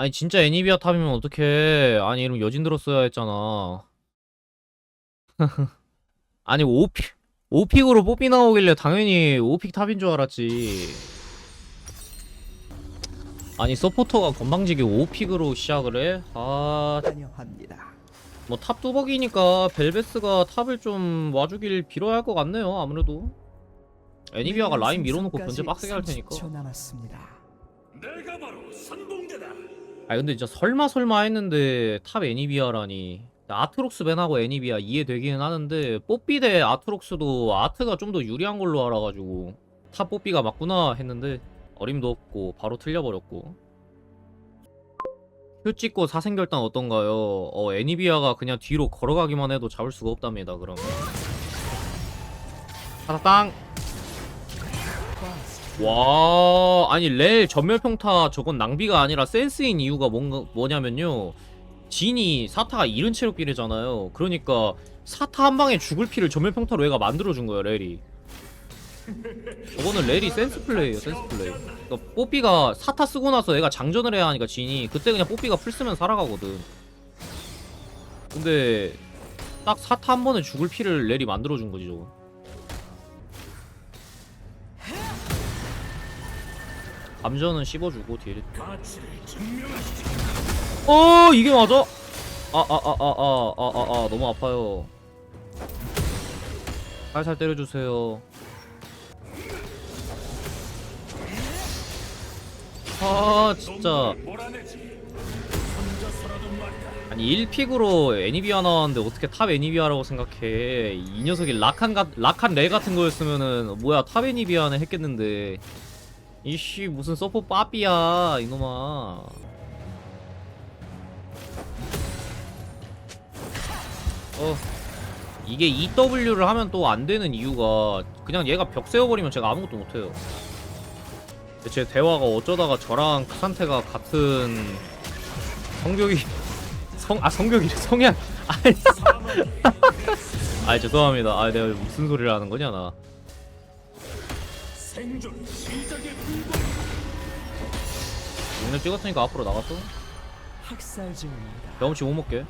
아니 진짜 애니비아 탑이면 어떡해 아니 이러면 여진 들었어야 했잖아 아니 5픽 5픽으로 뽀삐 나오길래 당연히 5픽 탑인 줄 알았지 아니 서포터가 건방지게 5픽으로 시작을 해? 아... 환영합니다. 뭐 탑 뚜벅이니까 벨베스가 탑을 좀 와주길 빌어야 할 것 같네요 아무래도 애니비아가 라인 밀어놓고 견제 빡세게 할 테니까 30초 남았습니다. 내가 바로 선봉대다. 아 근데 진짜 설마 설마 했는데 탑 애니비아라니. 아트록스 밴하고 애니비아 이해되기는 하는데 뽀삐 대 아트록스도 아트가 좀 더 유리한 걸로 알아가지고 탑 뽀삐가 맞구나 했는데 어림도 없고 바로 틀려버렸고. 표 찍고 사생결단 어떤가요? 어 애니비아가 그냥 뒤로 걸어가기만 해도 잡을 수가 없답니다 그럼 하나 땅 와 아니 렐 전멸평타 저건 낭비가 아니라 센스인 이유가 뭔가 뭐냐면요. 진이 사타가 이른 체력 비례잖아요. 그러니까 사타 한 방에 죽을 피를 전멸평타로 얘가 만들어준 거야 렐이. 저거는 렐이 센스 플레이예요 센스 플레이. 그러니까 뽀삐가 사타 쓰고 나서 얘가 장전을 해야 하니까 진이 그때 그냥 뽀삐가 풀 쓰면 살아가거든. 근데 딱 사타 한 번에 죽을 피를 렐이 만들어준 거지 저거 감전은 씹어주고 딜. 어 이게 맞아? 아 아 아 아 아 아 아 너무 아파요. 살살 때려주세요. 아 진짜. 아니 1픽으로 애니비아 나왔는데 어떻게 탑 애니비아라고 생각해 이 녀석이 락한, 가, 락한 레 같은 거였으면은 뭐야 탑 애니비아는 했겠는데 이씨 무슨 서포 빠삐야 이놈아. 어 이게 EW를 하면 또 안 되는 이유가 그냥 얘가 벽 세워버리면 제가 아무것도 못해요. 제 대화가 어쩌다가 저랑 그 상태가 같은 성격이 성, 아 성격이래 성향. 아니. 아 죄송합니다. 아 내가 무슨 소리를 하는 거냐 나 생존 시작에 불과. 오늘 찍었으니까 앞으로 나갔어 학살 중입니다. 경험치 못 먹게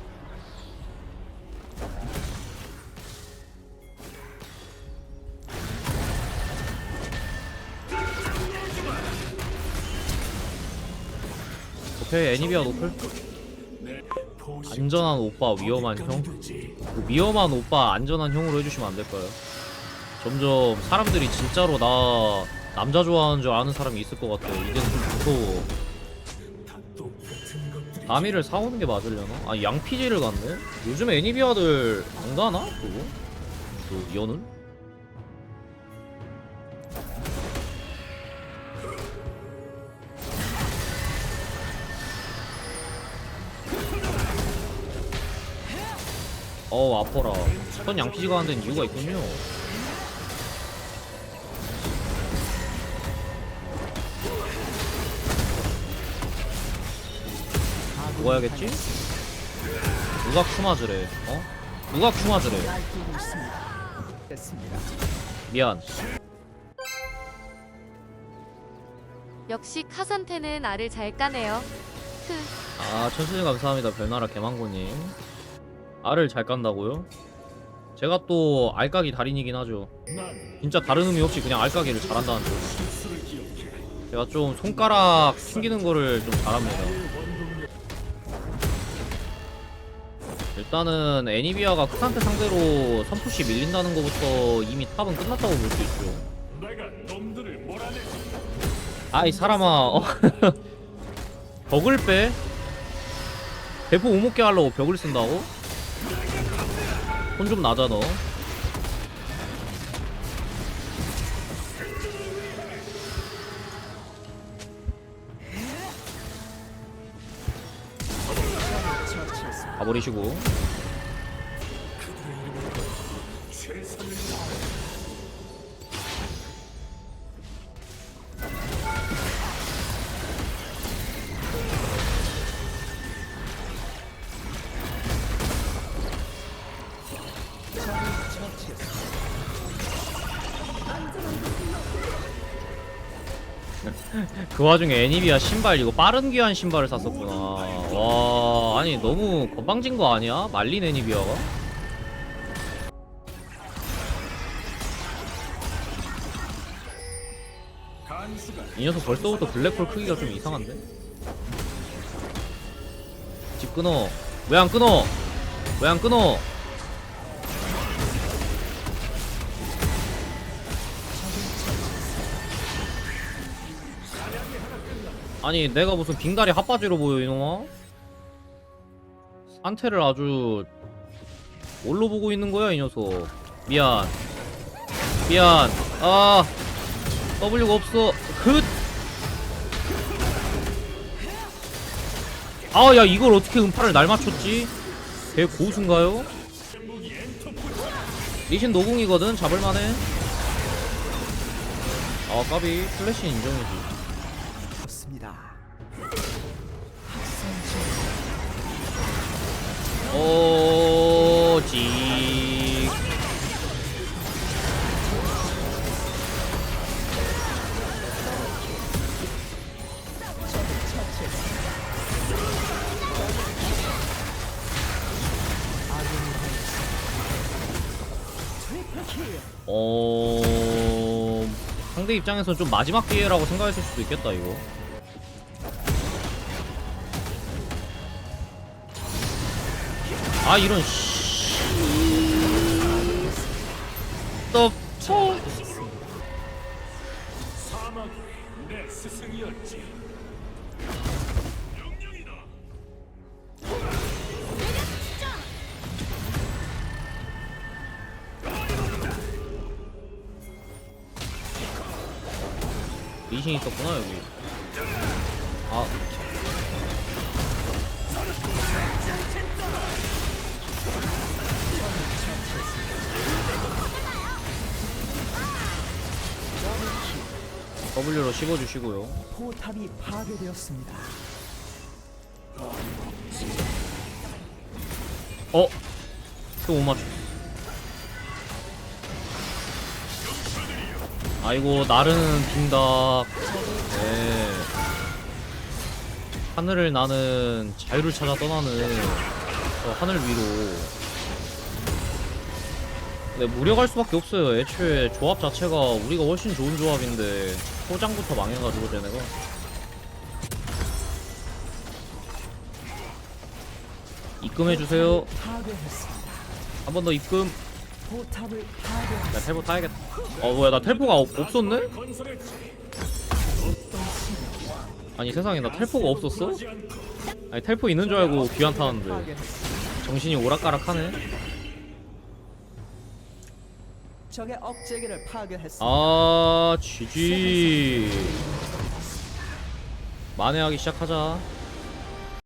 오케이 애니비아 노플 안전한 오빠 위험한 형. 그 위험한 오빠 안전한 형으로 해주시면 안 될까요? 점점 사람들이 진짜로 나 남자 좋아하는 줄 아는 사람이 있을 것 같아. 이제는 좀 무서워. 다미를 사오는 게 맞으려나? 아 양피지를 갔네? 요즘 애니비아들 안 가나? 그거? 그 연은? 어우 아퍼라 전 양피지 가는 데는 이유가 있군요 누가 해야겠지? 누가 쿠마즈래 어? 누가 쿠마즈래. 됐습니다. 미안 역시 카산테는 알을 잘 까네요. 흐. 아 천수님 감사합니다 별나라 개망고님 알을 잘 깐다고요? 제가 또 알까기 달인이긴 하죠 난 진짜 다른 의미 없이 그냥 알까기를 잘한다는 거. 제가 좀 손가락 튕기는 거를 좀 잘합니다 일단은 애니비아가 크산테 상대로 선푸시 밀린다는 것부터 이미 탑은 끝났다고 볼 수 있죠. 아이 사람아 어. 벽을 빼? 대포 오목게 하려고 벽을 쓴다고? 혼좀 나자 너 가버리시고. 그 와중에 애니비아 신발 이거 빠른 귀환 신발을 샀었구나 와 아니 너무 건방진 거 아니야? 말린 애니비아가? 간수가 이 녀석 벌써부터 블랙홀 크기가 좀 이상한데? 집 끊어 왜 안 끊어? 왜 안 끊어? 아니 내가 무슨 빙다리 핫바지로 보여 이놈아? 상태를 아주 뭘로 보고 있는 거야 이 녀석 미안 미안 아 W가 없어. 그. 아, 야, 이걸 어떻게 음파를 날 맞췄지? 개 고수인가요? 리신 노궁이거든? 잡을만해. 아, 까비. 플래시 인정이지. 좋습니다. 오, 지. 어 상대 입장에서 좀 마지막 기회라고 생각했을 수도 있겠다 이거. 아 이런 씨. 또. 명령이다. 리신 있었구나 여기. 아 W로 씹어주시고요. 포탑이 파괴되었습니다. 어? 또 못 맞췄어. 아이고 나르는 빙닭. 네. 하늘을 나는 자유를 찾아 떠나는 저 하늘 위로. 네, 무력할 수밖에 없어요. 애초에 조합 자체가 우리가 훨씬 좋은 조합인데 포장부터 망해가지고 쟤네가. 입금해주세요. 파괴했습니다. 한 번 더 입금. 나. 텔포 타야겠다. 어 뭐야 나 텔포가 없, 없었네? 아니 세상에 나 텔포가 없었어? 아니 텔포 있는 줄 알고 귀환 타는데. 정신이 오락가락하네. 적의 억제기를 파괴했습니다. 아 GG. 만회하기 시작하자.